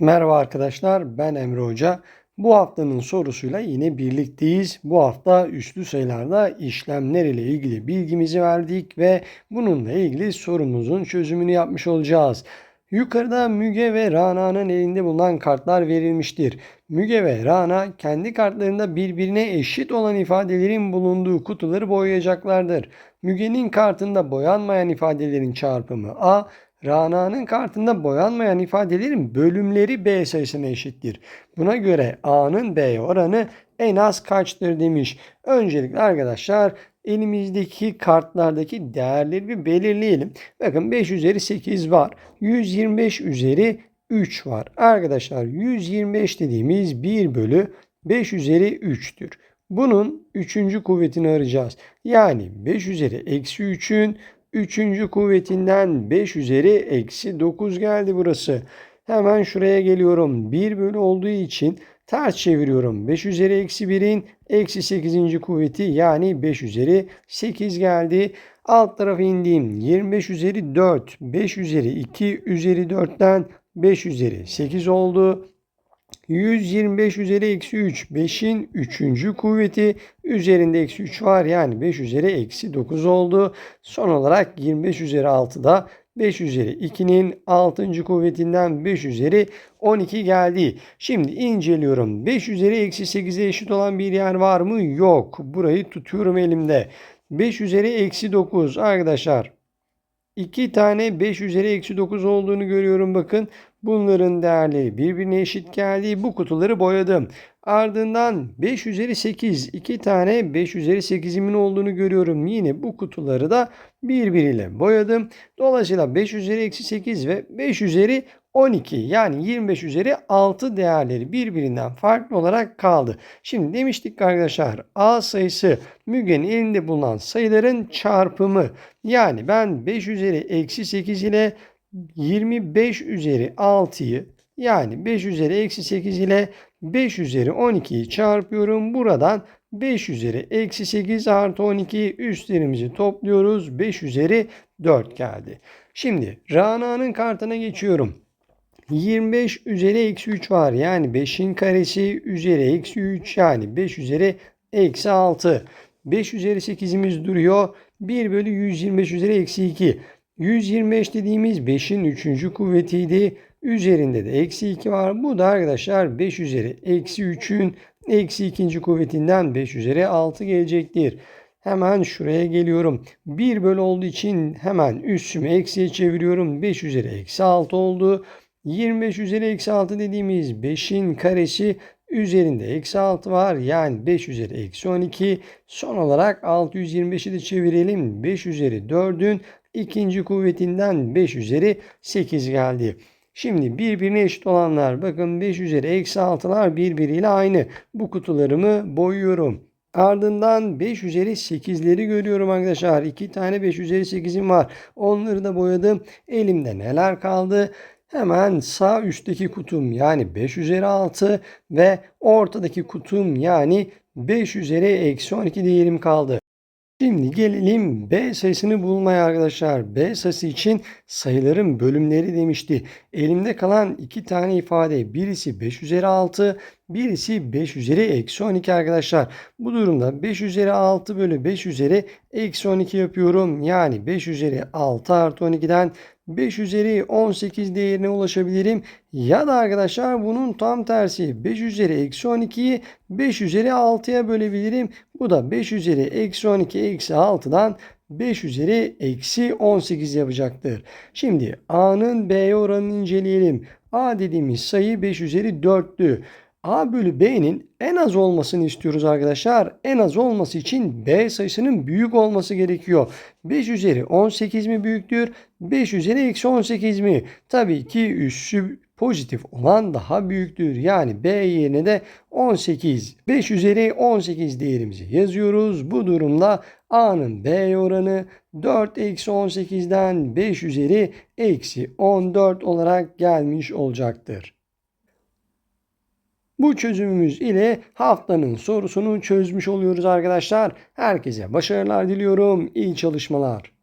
Merhaba arkadaşlar, ben Emre Hoca. Bu haftanın sorusuyla yine birlikteyiz. Bu hafta üslü sayılarda işlemler ile ilgili bilgimizi verdik ve bununla ilgili sorumuzun çözümünü yapmış olacağız. Yukarıda Müge ve Rana'nın elinde bulunan kartlar verilmiştir. Müge ve Rana kendi kartlarında birbirine eşit olan ifadelerin bulunduğu kutuları boyayacaklardır. Müge'nin kartında boyanmayan ifadelerin çarpımı A, Rana'nın kartında boyanmayan ifadelerin bölümleri B sayısına eşittir. Buna göre A'nın B'ye oranı en az kaçtır demiş. Öncelikle arkadaşlar elimizdeki kartlardaki değerleri bir belirleyelim. Bakın 5 üzeri 8 var. 125 üzeri 3 var. Arkadaşlar 125 dediğimiz 1 bölü 5 üzeri 3'tür. Bunun 3. kuvvetini arayacağız. Yani 5 üzeri eksi 3'ün Üçüncü kuvvetinden 5 üzeri eksi 9 geldi burası. Hemen şuraya geliyorum. 1 bölü olduğu için ters çeviriyorum. 5 üzeri eksi 1'in eksi 8. kuvveti yani 5 üzeri 8 geldi. Alt tarafa indiğim 25 üzeri 4, 5 üzeri 2 üzeri 4'ten 5 üzeri 8 oldu. 125 üzeri eksi 3. 5'in 3. kuvveti üzerinde eksi 3 var. Yani 5 üzeri eksi 9 oldu. Son olarak 25 üzeri 6 da 5 üzeri 2'nin 6. kuvvetinden 5 üzeri 12 geldi. Şimdi inceliyorum. 5 üzeri eksi 8'e eşit olan bir yer var mı? Yok. Burayı tutuyorum elimde. 5 üzeri eksi 9 arkadaşlar. 2 tane 5 üzeri eksi 9 olduğunu görüyorum bakın. Bunların değerleri birbirine eşit geldi. Bu kutuları boyadım. Ardından 5 üzeri 8 2 tane 5 üzeri 8'imin olduğunu görüyorum. Yine bu kutuları da birbiriyle boyadım. Dolayısıyla 5 üzeri eksi 8 ve 5 üzeri 12 yani 25 üzeri 6 değerleri birbirinden farklı olarak kaldı. Şimdi demiştik arkadaşlar A sayısı Müge'nin elinde bulunan sayıların çarpımı. Yani ben 5 üzeri eksi 8 ile 25 üzeri 6'yı yani 5 üzeri eksi 8 ile 5 üzeri 12'yi çarpıyorum. Buradan 5 üzeri eksi 8 artı 12 üstlerimizi topluyoruz. 5 üzeri 4 geldi. Şimdi Rana'nın kartına geçiyorum. 25 üzeri eksi 3 var. Yani 5'in karesi üzeri eksi 3 yani 5 üzeri eksi 6. 5 üzeri 8'imiz duruyor. 1 bölü 125 üzeri eksi 2. 125 dediğimiz 5'in 3. kuvvetiydi. Üzerinde de eksi 2 var. Bu da arkadaşlar 5 üzeri eksi 3'ün eksi 2. kuvvetinden 5 üzeri 6 gelecektir. Hemen şuraya geliyorum. 1 bölü olduğu için hemen üstümü eksiye çeviriyorum. 5 üzeri eksi 6 oldu. 25 üzeri eksi 6 dediğimiz 5'in karesi üzerinde eksi 6 var. Yani 5 üzeri eksi 12. Son olarak 625'i de çevirelim. 5 üzeri 4'ün ikinci kuvvetinden 5 üzeri 8 geldi. Şimdi birbirine eşit olanlar bakın 5 üzeri eksi 6'lar birbiriyle aynı. Bu kutularımı boyuyorum. Ardından 5 üzeri 8'leri görüyorum arkadaşlar. 2 tane 5 üzeri 8'im var. Onları da boyadım. Elimde neler kaldı? Hemen sağ üstteki kutum yani 5 üzeri 6 ve ortadaki kutum yani 5 üzeri eksi 12 diyelim kaldı. Şimdi gelelim B sayısını bulmaya arkadaşlar. B sayısı için sayıların bölümleri demişti. Elimde kalan iki tane ifade. Birisi 5 üzeri 6, birisi 5 üzeri eksi 12 arkadaşlar. Bu durumda 5 üzeri 6 bölü 5 üzeri eksi 12 yapıyorum. Yani 5 üzeri 6 artı 12'den 5 üzeri 18 değerine ulaşabilirim. Ya da arkadaşlar bunun tam tersi 5 üzeri eksi 12'yi 5 üzeri 6'ya bölebilirim. Bu da 5 üzeri eksi 12 eksi 6'dan 5 üzeri eksi 18 yapacaktır. Şimdi A'nın B'ye oranını inceleyelim. A dediğimiz sayı 5 üzeri 4'tü. A bölü B'nin en az olmasını istiyoruz arkadaşlar. En az olması için B sayısının büyük olması gerekiyor. 5 üzeri 18 mi büyüktür? 5 üzeri eksi 18 mi? Tabii ki üssü pozitif olan daha büyüktür. Yani B yerine de 18. 5 üzeri 18 değerimizi yazıyoruz. Bu durumda A'nın B oranı 4 eksi 18'den 5 üzeri eksi 14 olarak gelmiş olacaktır. Bu çözümümüz ile haftanın sorusunu çözmüş oluyoruz arkadaşlar. Herkese başarılar diliyorum. İyi çalışmalar.